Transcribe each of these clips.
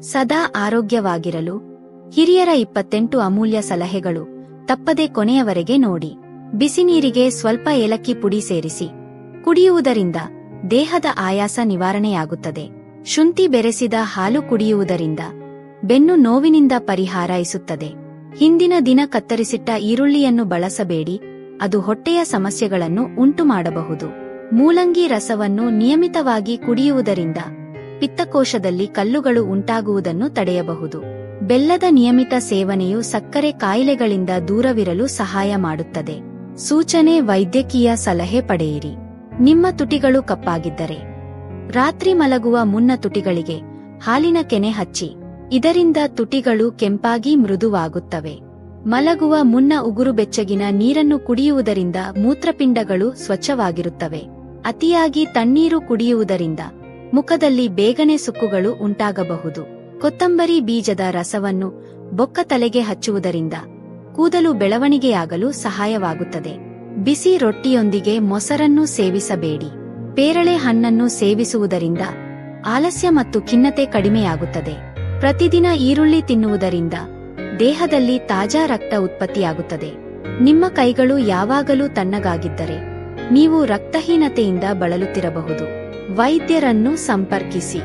ಸದಾ ಆರೋಗ್ಯವಾಗಿರಲು ಹಿರಿಯರ ಇಪ್ಪತ್ತೆಂಟು ಅಮೂಲ್ಯ ಸಲಹೆಗಳು ತಪ್ಪದೆ ಕೊನೆಯವರೆಗೆ ನೋಡಿ. ಬಿಸಿನೀರಿಗೆ ಸ್ವಲ್ಪ ಏಲಕ್ಕಿ ಪುಡಿ ಸೇರಿಸಿ. ಕುಡಿಯುವುದರಿಂದ ದೇಹದ ಆಯಾಸ ನಿವಾರಣೆಯಾಗುತ್ತದೆ. ಶುಂಠಿ ಬೆರೆಸಿದ ಹಾಲು ಕುಡಿಯುವುದರಿಂದ ಬೆನ್ನು ನೋವಿನಿಂದ ಪರಿಹಾರೈಸುತ್ತದೆ. ಹಿಂದಿನ ದಿನ ಕತ್ತರಿಸಿಟ್ಟ ಈರುಳ್ಳಿಯನ್ನು ಬಳಸಬೇಡಿ. ಅದು ಹೊಟ್ಟೆಯ ಸಮಸ್ಯೆಗಳನ್ನು ಉಂಟುಮಾಡಬಹುದು. ಮೂಲಂಗಿ ರಸವನ್ನು ನಿಯಮಿತವಾಗಿ ಕುಡಿಯುವುದರಿಂದ ಪಿತ್ತಕೋಶದಲ್ಲಿ ಕಲ್ಲುಗಳು ಉಂಟಾಗುವುದನ್ನು ತಡೆಯಬಹುದು. ಬೆಲ್ಲದ ನಿಯಮಿತ ಸೇವನೆಯು ಸಕ್ಕರೆ ಕಾಯಿಲೆಗಳಿಂದ ದೂರವಿರಲು ಸಹಾಯ ಮಾಡುತ್ತದೆ. ಸೂಚನೆ ವೈದ್ಯಕೀಯ ಸಲಹೆ ಪಡೆಯಿರಿ. ನಿಮ್ಮ ತುಟಿಗಳು ಕಪ್ಪಾಗಿದ್ದರೆ. ರಾತ್ರಿ ಮಲಗುವ ಮುನ್ನ ತುಟಿಗಳಿಗೆ ಹಾಲಿನ ಕೆನೆ ಹಚ್ಚಿ. ಇದರಿಂದ ತುಟಿಗಳು ಕೆಂಪಾಗಿ ಮೃದುವಾಗುತ್ತವೆ. ಮಲಗುವ ಮುನ್ನ ಉಗುರು ಬೆಚ್ಚಗಿನ ನೀರನ್ನು ಕುಡಿಯುವುದರಿಂದ ಮೂತ್ರಪಿಂಡಗಳು ಸ್ವಚ್ಛವಾಗಿರುತ್ತವೆ. ಅತಿಯಾಗಿ ತಣ್ಣೀರು ಕುಡಿಯುವುದರಿಂದ ಮುಖದಲ್ಲಿ ಬೇಗನೆ ಸುಕ್ಕುಗಳು ಉಂಟಾಗಬಹುದು. ಕೊತ್ತಂಬರಿ ಬೀಜದ ರಸವನ್ನು ಬೊಕ್ಕ ತಲೆಗೆ ಹಚ್ಚುವುದರಿಂದ ಕೂದಲು ಬೆಳವಣಿಗೆಯಾಗಲು ಸಹಾಯವಾಗುತ್ತದೆ. ಬಿಸಿ ರೊಟ್ಟಿಯೊಂದಿಗೆ ಮೊಸರನ್ನು ಸೇವಿಸಬೇಡಿ. ಪೇರಳೆ ಹಣ್ಣನ್ನು ಸೇವಿಸುವುದರಿಂದ ಆಲಸ್ಯ ಮತ್ತು ಖಿನ್ನತೆ ಕಡಿಮೆಯಾಗುತ್ತದೆ. ಪ್ರತಿದಿನ ಈರುಳ್ಳಿ ತಿನ್ನುವುದರಿಂದ ದೇಹದಲ್ಲಿ ತಾಜಾ ರಕ್ತ ಉತ್ಪತ್ತಿಯಾಗುತ್ತದೆ. ನಿಮ್ಮ ಕೈಗಳು ಯಾವಾಗಲೂ ತಣ್ಣಗಾಗಿದ್ದರೆ ನೀವು ರಕ್ತಹೀನತೆಯಿಂದ ಬಳಲುತ್ತಿರಬಹುದು. ವೈದ್ಯರನ್ನು ಸಂಪರ್ಕಿಸಿ.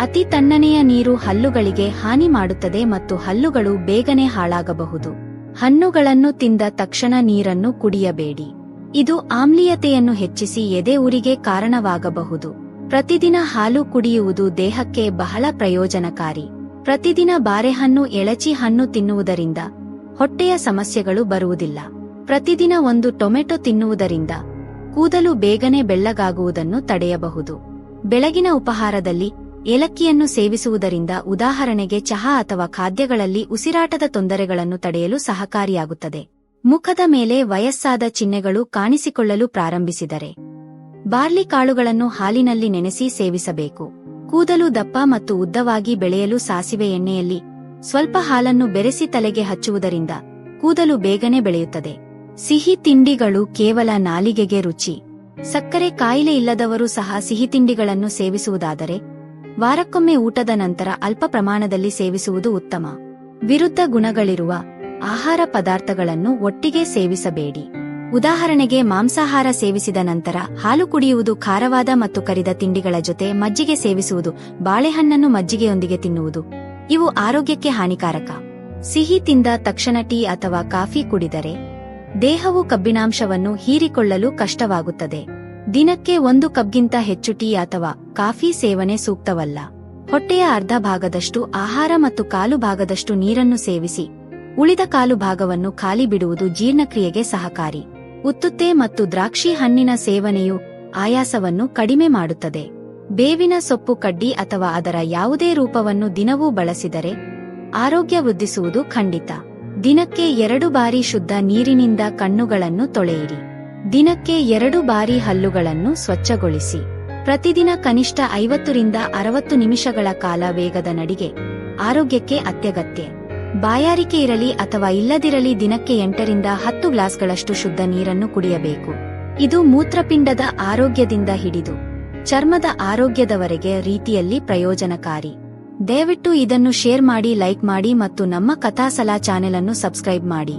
ಅತಿ ತಣ್ಣನೆಯ ನೀರು ಹಲ್ಲುಗಳಿಗೆ ಹಾನಿ ಮಾಡುತ್ತದೆ ಮತ್ತು ಹಲ್ಲುಗಳು ಬೇಗನೆ ಹಾಳಾಗಬಹುದು. ಹಣ್ಣುಗಳನ್ನು ತಿಂದ ತಕ್ಷಣ ನೀರನ್ನು ಕುಡಿಯಬೇಡಿ. ಇದು ಆಮ್ಲೀಯತೆಯನ್ನು ಹೆಚ್ಚಿಸಿ ಎದೆ ಉರಿಗೆ ಕಾರಣವಾಗಬಹುದು. ಪ್ರತಿದಿನ ಹಾಲು ಕುಡಿಯುವುದು ದೇಹಕ್ಕೆ ಬಹಳ ಪ್ರಯೋಜನಕಾರಿ. ಪ್ರತಿದಿನ ಬಾರೆಹಣ್ಣು, ಎಳಚಿ ಹಣ್ಣು ತಿನ್ನುವುದರಿಂದ ಹೊಟ್ಟೆಯ ಸಮಸ್ಯೆಗಳು ಬರುವುದಿಲ್ಲ. ಪ್ರತಿದಿನ ಒಂದು ಟೊಮೆಟೊ ತಿನ್ನುವುದರಿಂದ ಕೂದಲು ಬೇಗನೆ ಬೆಳ್ಳಗಾಗುವುದನ್ನು ತಡೆಯಬಹುದು. ಬೆಳಗಿನ ಉಪಹಾರದಲ್ಲಿ ಏಲಕ್ಕಿಯನ್ನು ಸೇವಿಸುವುದರಿಂದ ಉದಾಹರಣೆಗೆ ಚಹಾ ಅಥವಾ ಖಾದ್ಯಗಳಲ್ಲಿ ಉಸಿರಾಟದ ತೊಂದರೆಗಳನ್ನು ತಡೆಯಲು ಸಹಕಾರಿಯಾಗುತ್ತದೆ. ಮುಖದ ಮೇಲೆ ವಯಸ್ಸಾದ ಚಿಹ್ನೆಗಳು ಕಾಣಿಸಿಕೊಳ್ಳಲು ಪ್ರಾರಂಭಿಸಿದರೆ ಬಾರ್ಲಿ ಕಾಳುಗಳನ್ನು ಹಾಲಿನಲ್ಲಿ ನೆನೆಸಿ ಸೇವಿಸಬೇಕು. ಕೂದಲು ದಪ್ಪ ಮತ್ತು ಉದ್ದವಾಗಿ ಬೆಳೆಯಲು ಸಾಸಿವೆ ಎಣ್ಣೆಯಲ್ಲಿ ಸ್ವಲ್ಪ ಹಾಲನ್ನು ಬೆರೆಸಿ ತಲೆಗೆ ಹಚ್ಚುವುದರಿಂದ ಕೂದಲು ಬೇಗನೆ ಬೆಳೆಯುತ್ತದೆ. ಸಿಹಿ ತಿಂಡಿಗಳು ಕೇವಲ ನಾಲಿಗೆಗೆ ರುಚಿ. ಸಕ್ಕರೆ ಕಾಯಿಲೆ ಇಲ್ಲದವರು ಸಹ ಸಿಹಿ ತಿಂಡಿಗಳನ್ನು ಸೇವಿಸುವುದಾದರೆ, ವಾರಕ್ಕೊಮ್ಮೆ ಊಟದ ನಂತರ ಅಲ್ಪ ಪ್ರಮಾಣದಲ್ಲಿ ಸೇವಿಸುವುದು ಉತ್ತಮ. ವಿರುದ್ಧ ಗುಣಗಳಿರುವ ಆಹಾರ ಪದಾರ್ಥಗಳನ್ನು ಒಟ್ಟಿಗೆ ಸೇವಿಸಬೇಡಿ. ಉದಾಹರಣೆಗೆ ಮಾಂಸಾಹಾರ ಸೇವಿಸಿದ ನಂತರ ಹಾಲು ಕುಡಿಯುವುದು ಖಾರವಾದ ಮತ್ತು ಕರಿದ ತಿಂಡಿಗಳ ಜೊತೆ ಮಜ್ಜಿಗೆ ಸೇವಿಸುವುದು, ಬಾಳೆಹಣ್ಣನ್ನು ಮಜ್ಜಿಗೆಯೊಂದಿಗೆ ತಿನ್ನುವುದು, ಇವು ಆರೋಗ್ಯಕ್ಕೆ ಹಾನಿಕಾರಕ. ಸಿಹಿ ತಿಂದ ತಕ್ಷಣ ಟೀ ಅಥವಾ ಕಾಫಿ ಕುಡಿದರೆ ದೇಹವು ಕಬ್ಬಿಣಾಂಶವನ್ನು ಹೀರಿಕೊಳ್ಳಲು ಕಷ್ಟವಾಗುತ್ತದೆ. ದಿನಕ್ಕೆ ಒಂದು ಕಬ್ಗಿಂತ ಹೆಚ್ಚು ಟೀ ಅಥವಾ ಕಾಫಿ ಸೇವನೆ ಸೂಕ್ತವಲ್ಲ. ಹೊಟ್ಟೆಯ ಅರ್ಧ ಭಾಗದಷ್ಟು ಆಹಾರ ಮತ್ತು ಕಾಲು ಭಾಗದಷ್ಟು ನೀರನ್ನು ಸೇವಿಸಿ. ಉಳಿದ ಕಾಲು ಭಾಗವನ್ನು ಖಾಲಿ ಬಿಡುವುದು ಜೀರ್ಣಕ್ರಿಯೆಗೆ ಸಹಕಾರಿ. ಉತ್ತುತ್ತೆ ಮತ್ತು ದ್ರಾಕ್ಷಿ ಹಣ್ಣಿನ ಸೇವನೆಯು ಆಯಾಸವನ್ನು ಕಡಿಮೆ ಮಾಡುತ್ತದೆ. ಬೇವಿನ ಸೊಪ್ಪು ಕಡ್ಡಿ ಅಥವಾ ಅದರ ಯಾವುದೇ ರೂಪವನ್ನು ದಿನವೂ ಬಳಸಿದರೆ ಆರೋಗ್ಯ ವೃದ್ಧಿಸುವುದು ಖಂಡಿತ. ದಿನಕ್ಕೆ ಎರಡು ಬಾರಿ ಶುದ್ಧ ನೀರಿನಿಂದ ಕಣ್ಣುಗಳನ್ನು ತೊಳೆಯಿರಿ. ದಿನಕ್ಕೆ ಎರಡು ಬಾರಿ ಹಲ್ಲುಗಳನ್ನು ಸ್ವಚ್ಛಗೊಳಿಸಿ. ಪ್ರತಿದಿನ ಕನಿಷ್ಠ ಐವತ್ತರಿಂದ ಅರವತ್ತು ನಿಮಿಷಗಳ ಕಾಲ ವೇಗದ ನಡಿಗೆ. ಆರೋಗ್ಯಕ್ಕೆ ಅತ್ಯಗತ್ಯ. ಬಾಯಾರಿಕೆ ಇರಲಿ ಅಥವಾ ಇಲ್ಲದಿರಲಿ ದಿನಕ್ಕೆ ಎಂಟರಿಂದ ಹತ್ತು ಗ್ಲಾಸ್ಗಳಷ್ಟು ಶುದ್ಧ ನೀರನ್ನು ಕುಡಿಯಬೇಕು. ಇದು ಮೂತ್ರಪಿಂಡದ ಆರೋಗ್ಯದಿಂದ ಹಿಡಿದು. ಚರ್ಮದ ಆರೋಗ್ಯದವರೆಗೆ ರೀತಿಯಲ್ಲಿ ಪ್ರಯೋಜನಕಾರಿ. ದಯವಿಟ್ಟು ಇದನ್ನು ಶೇರ್ ಮಾಡಿ ಲೈಕ್ ಮಾಡಿ ಮತ್ತು ನಮ್ಮ ಕಥಾಸಲಾ ಚಾನೆಲ್ ಅನ್ನು ಸಬ್ಸ್ಕ್ರೈಬ್ ಮಾಡಿ.